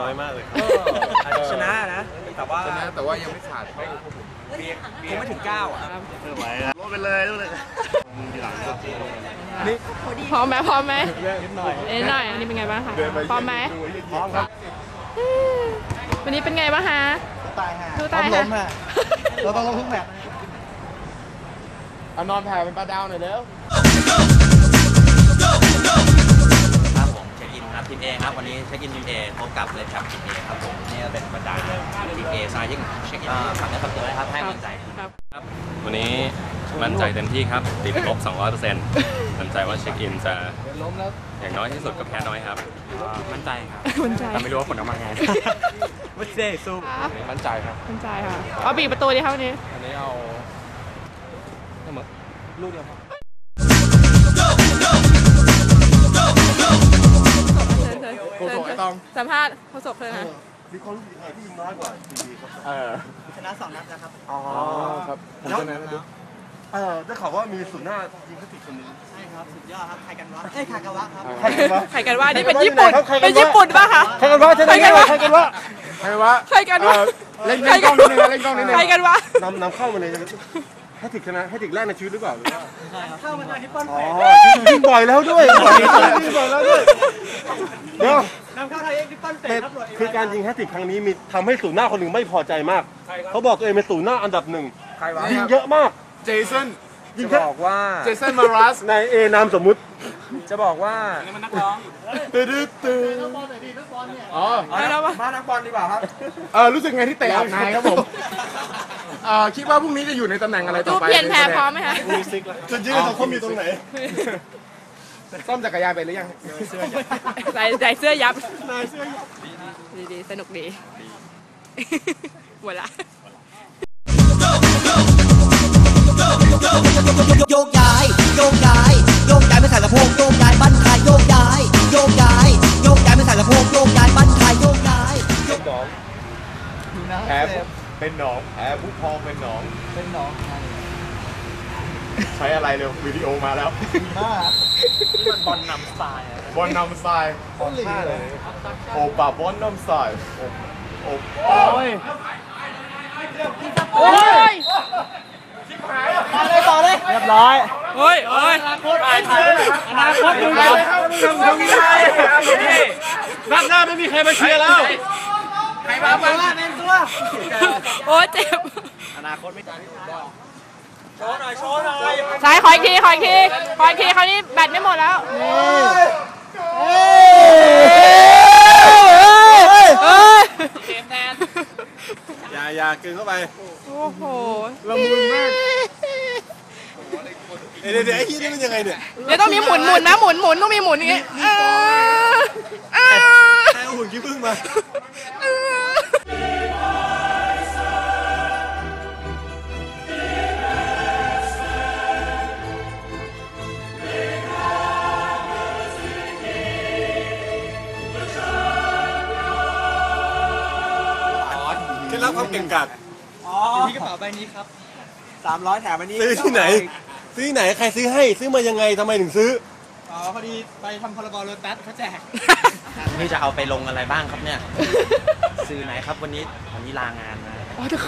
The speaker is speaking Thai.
น้อยมากเลยครับ อาจจะชนะนะ แต่ว่าชนะแต่ว่ายังไม่ขาดคงไม่ถึงเก้าอะลดไปเลยลดเลยพร้อมไหมพร้อมไหมนิดหน่อยนิดหน่อยอันนี้เป็นไงบ้างคะพร้อมไหมพร้อมครับอืมวันนี้เป็นไงบ้างคะตายห่าสู้ตายห่าล้มอะเราต้องลงทุกแมตช์เอานอนแผ่เป็นปลาดาวหน่อยเร็ว วันนี้เช็คอินทีมเอพบกับเลดแคปทีมเอครับผมนี่ก็เป็นบรรดาทีมเอซายยิ่งเช็คอินฝากเนื้อฝากตัวนะครับให้กำลังใจครับวันนี้มั่นใจเต็มที่ครับติดลบ 200%มั่นใจว่าเช็คอินจะอย่างน้อยที่สุดก็แพ้น้อยครับ มั่นใจครับมั่นใจแต่ไม่รู้ว่าผลออกมาไงไม่เซ่สู้ครับมั่นใจครับมั่นใจค่ะเอาบีบประตูดีครับวันนี้อันนี้เอาลูกเดียวพอเโคโซไอ้ตอง สัมภาษณ์โฆษกเลยค่ะมีความรู้สึกยังไงที่ยิงน้อยกว่าทีวีครับเออชนะสองนัดนะครับ อ๋อครับผมชนะแล้วเออได้ข่าวว่ามีศูนย์หน้ายิงแฮตติกคนนึงใช่ครับ สุดยอดครับใครกันวะเอ้ยคากาวะครับใครกันวะใครกันว่านี่เป็นญี่ปุ่นใครกันวะเป็นญี่ปุ่นป่ะคะใครกันวะใครกันวะใครกันวะใครวะใครกันวะเอ่อเล่นเล่นกล้องนิดนึงนะเล่นกล้องนิดนึงใครกันวะนำนำเข้ามาเลย แฮตติกชนะแฮตติกแรกในชีวิตหรือเปล่าหรือว่าเข้ามาตอนที่ป้อนอ๋เฟอสยิงบ่อยแล้วด้วยยิงบ่อยแล้วด้วยเดี๋ยวนำเข้าไทยเอ็กซ์ที่ป้อนเฟเป็สดครับหลวดคือการยิงแฮตติกครั้งนี้มีทำให้ศูนย์หน้าคนหนึ่งไม่พอใจมาก เขาบอกตัวเองเป็นศูนย์หน้าอันดับหนึ่งใครวะยิงเยอะมาก เจสันยิงจะแค่บอกว่าเจสันมารัสในเอนามสมมุติ จะบอกว่าตื้อตื้ออ๋อเอาแล้ววะมานักบอลดีกว่าครับเออรู้สึกไงที่เตะอับนายครับผมเอ่อคิดว่าพรุ่งนี้จะอยู่ในตำแหน่งอะไรต่ดูอไปเปลี่ยนแพรพร้อมไหมคะจุดยืนของเขามีตรงไหนซ่อมจักรยานไปหรือยังใส่ใส่เสื้อยับดีดีสนุกดีหมดละ โยกย้ายโยกย้ายโยกย้ายไม่ใส่สะโพกโยกย้ายบ้านทายโยกย้ายโยกย้ายโยกย้ายไม่ใส่สะโพกโยกย้ายบ้านทายโยกย้าย แผล เป็นหนองแผลผู้พองเป็นหนอง เป็นน้องใช้อะไรเร็ววิดีโอมาแล้วมากบอลนำสไตล์บอลนำสไตล์ต้องหลีกเลยโอปาบอลนำสไตล์โอโอโอ้ยเลยต่อเลยเรียบร้อยโอ้ยโอ้ยอนาคตมึงเลยทำไงนัดหน้าไม่มีใครมาเชียร์แล้วใค รมาบ้างเป็นตัวโอ้ยเจ็บ อนาคตไม่ได้โชว์หน่อย โชว์หน่อยใช่ขออีกทีขออีกทีขออีกทีคราวนี้แบตไม่หมดแล้วเอ้ยอย่าอย่าเกินเข้าไป โอ้โหละมุนมากเดี๋ยวเดี๋ยวไอ้ที่นี่มันยังไงเนี่ยเดี๋ยวต้องมีหมุนหมุนนะหมุนหมุนต้องมีหมุนอย่างงี้เออเออให้เอาหุ่นขี้ผึ้งมา เคล็ดลับความเก่งกาจอ๋อที่กระเป๋าใบนี้ครับสามร้อยแถมอันนี้ซื้อที่ไหน ซื้อที่ไหนใครซื้อให้ซื้อมายังไงทำไมถึงซื้ออ๋อพอดีไปทำพรบโรตัสเขาแจกนี่จะเอาไปลงอะไรบ้างครับเนี่ย สื่อไหนครับวันนี้วันนี้ลางานมาโอ้ยแต่